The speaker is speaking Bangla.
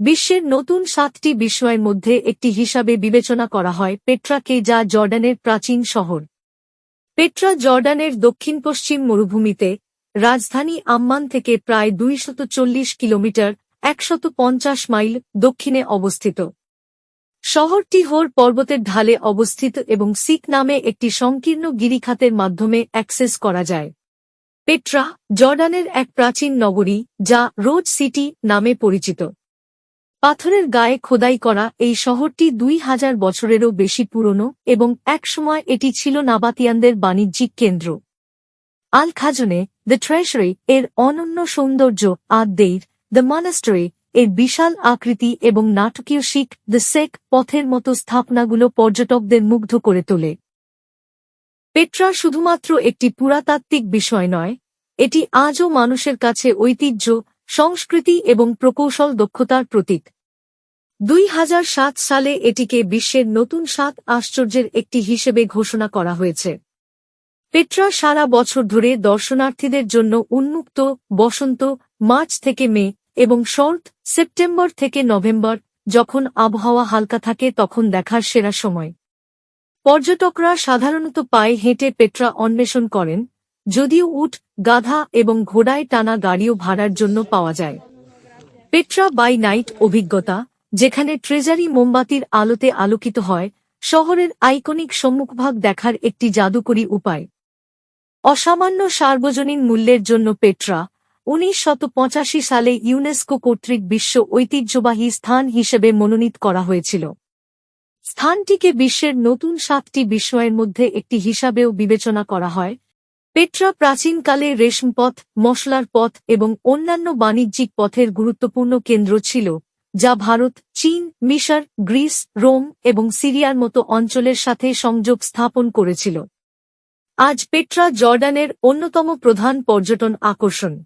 বিশ্বের নতুন সাতটি বিষয়ের মধ্যে একটি হিসাবে বিবেচনা করা হয় পেট্রাকে যা জর্ডানের প্রাচীন শহর। পেট্রা জর্ডানের দক্ষিণ পশ্চিম মরুভূমিতে রাজধানী আম্মান থেকে প্রায় দুইশত কিলোমিটার, একশত মাইল দক্ষিণে অবস্থিত। শহরটি হোর পর্বতের ঢালে অবস্থিত এবং সিক নামে একটি সংকীর্ণ গিরিখাতের মাধ্যমে অ্যাক্সেস করা যায়। পেট্রা জর্ডানের এক প্রাচীন নগরী যা রোড সিটি নামে পরিচিত। পাথরের গায়ে খোদাই করা এই শহরটি দুই হাজার বছরেরও বেশি পুরনো এবং একসময় এটি ছিল নাবাতিয়ানদের বাণিজ্যিক কেন্দ্র। আল খাজনে, দ্য ট্রেশারি এর অনন্য সৌন্দর্য আদেইর দ্য মনাস্টারি এর বিশাল আকৃতি এবং নাটকীয় শিখ, দ্য সেক পথের মতো স্থাপনাগুলো পর্যটকদের মুগ্ধ করে তোলে। পেট্রা শুধুমাত্র একটি পুরাতাত্ত্বিক বিষয় নয়, এটি আজও মানুষের কাছে ঐতিহ্য, সংস্কৃতি এবং প্রকৌশল দক্ষতার প্রতীক। দুই হাজার সাত সালে এটিকে বিশ্বের নতুন সাত আশ্চর্যের একটি হিসেবে ঘোষণা করা হয়েছে। পেট্রা সারা বছর ধরে দর্শনার্থীদের জন্য উন্মুক্ত, বসন্ত, মার্চ থেকে মে এবং শর্ট, সেপ্টেম্বর থেকে নভেম্বর, যখন আবহাওয়া হালকা থাকে তখন দেখার সেরা সময়। পর্যটকরা সাধারণত পায়ে হেঁটে পেট্রা অন্বেষণ করেন, যদিও উট, গাধা এবং ঘোড়ায় টানা গাড়িও ভাড়ার জন্য পাওয়া যায়। পেট্রা বাই নাইট অভিজ্ঞতা যেখানে ট্রেজারি মোমবাতির আলোতে আলোকিত হয়, শহরের আইকনিক সম্মুখভাগ দেখার একটি জাদুকরী উপায়। অসামান্য সার্বজনীন মূল্যের জন্য পেট্রা উনিশশো পঁচাশি সালে ইউনেস্কো কর্তৃক বিশ্ব ঐতিহ্যবাহী স্থান হিসেবে মনোনীত করা হয়েছিল। স্থানটিকে বিশ্বের নতুন সাতটি বিস্ময়ের মধ্যে একটি হিসাবেও বিবেচনা করা হয়। পেট্রা প্রাচীনকালে রেশমপথ মশলার পথ এবং অন্যান্য বাণিজ্যিক পথের গুরুত্বপূর্ণ কেন্দ্র ছিল। যা ভারত, চীন, মিশর, গ্রিস, রোম এবং সিরিয়ার মতো অঞ্চলের সাথে সংযোগ স্থাপন করেছিল। আজ পেট্রা জর্ডানের অন্যতম প্রধান পর্যটন আকর্ষণ।